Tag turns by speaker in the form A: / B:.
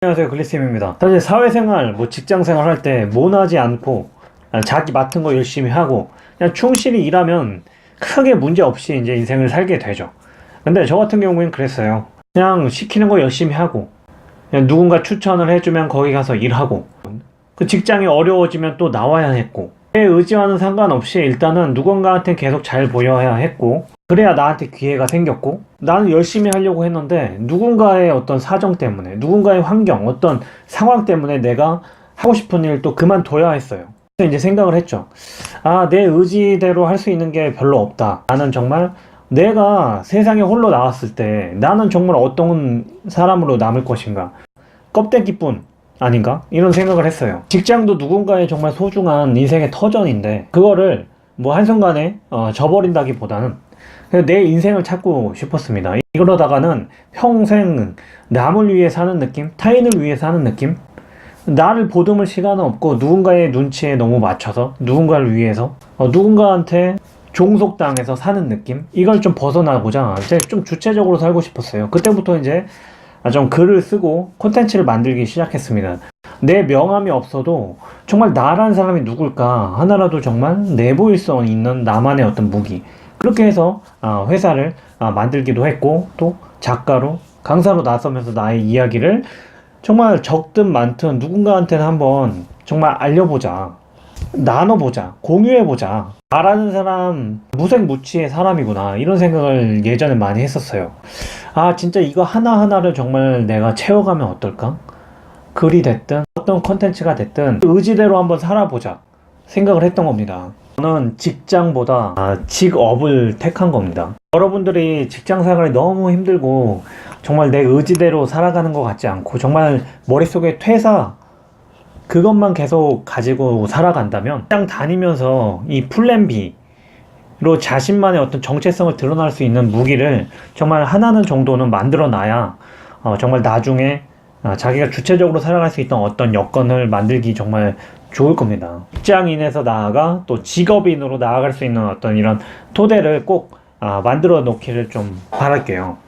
A: 안녕하세요 글리쌤입니다. 사실 사회생활 뭐 직장생활 할 때 모나지 않고 자기 맡은 거 열심히 하고 그냥 충실히 일하면 크게 문제 없이 이제 인생을 살게 되죠. 근데 저 같은 경우엔 그랬어요. 그냥 시키는 거 열심히 하고 그냥 누군가 추천을 해주면 거기 가서 일하고 그 직장이 어려워지면 또 나와야 했고 내 의지와는 상관없이 일단은 누군가한테 계속 잘 보여야 했고 그래야 나한테 기회가 생겼고 나는 열심히 하려고 했는데 누군가의 어떤 사정 때문에 누군가의 환경 어떤 상황 때문에 내가 하고 싶은 일 또 그만둬야 했어요 그래서 이제 생각을 했죠 아 내 의지대로 할 수 있는 게 별로 없다 나는 정말 내가 세상에 홀로 나왔을 때 나는 정말 어떤 사람으로 남을 것인가 껍데기뿐 아닌가? 이런 생각을 했어요. 직장도 누군가의 정말 소중한 인생의 터전인데, 그거를 뭐 한순간에 어, 저버린다기보다는 내 인생을 찾고 싶었습니다. 이러다가는 평생 남을 위해 사는 느낌? 타인을 위해 사는 느낌? 나를 보듬을 시간은 없고 누군가의 눈치에 너무 맞춰서 누군가를 위해서 어, 누군가한테 종속당해서 사는 느낌? 이걸 좀 벗어나고자 이제 좀 주체적으로 살고 싶었어요. 그때부터 이제 아, 좀 글을 쓰고 콘텐츠를 만들기 시작했습니다. 내 명함이 없어도 정말 나라는 사람이 누굴까 하나라도 정말 내보일 수 있는 나만의 어떤 무기 그렇게 해서 아, 회사를 아, 만들기도 했고 또 작가로 강사로 나서면서 나의 이야기를 정말 적든 많든 누군가한테는 한번 정말 알려보자 나눠보자 공유해보자. 말하는 사람 무색무취의 사람이구나 이런 생각을 예전에 많이 했었어요. 아 진짜 이거 하나하나를 정말 내가 채워가면 어떨까? 글이 됐든 어떤 컨텐츠가 됐든 의지대로 한번 살아보자 생각을 했던 겁니다 저는 직장보다 아, 직업을 택한 겁니다. 여러분들이 직장 생활이 너무 힘들고 정말 내 의지대로 살아가는 것 같지 않고 정말 머릿속에 퇴사 그것만 계속 가지고 살아간다면 직장 다니면서 이 플랜 B로 자신만의 어떤 정체성을 드러날 수 있는 무기를 정말 하나는 정도는 만들어 놔야 어, 정말 나중에 아, 자기가 주체적으로 살아갈 수 있던 어떤 여건을 만들기 정말 좋을 겁니다. 직장인에서 나아가 또 직업인으로 나아갈 수 있는 어떤 이런 토대를 꼭 아, 만들어 놓기를 좀 바랄게요.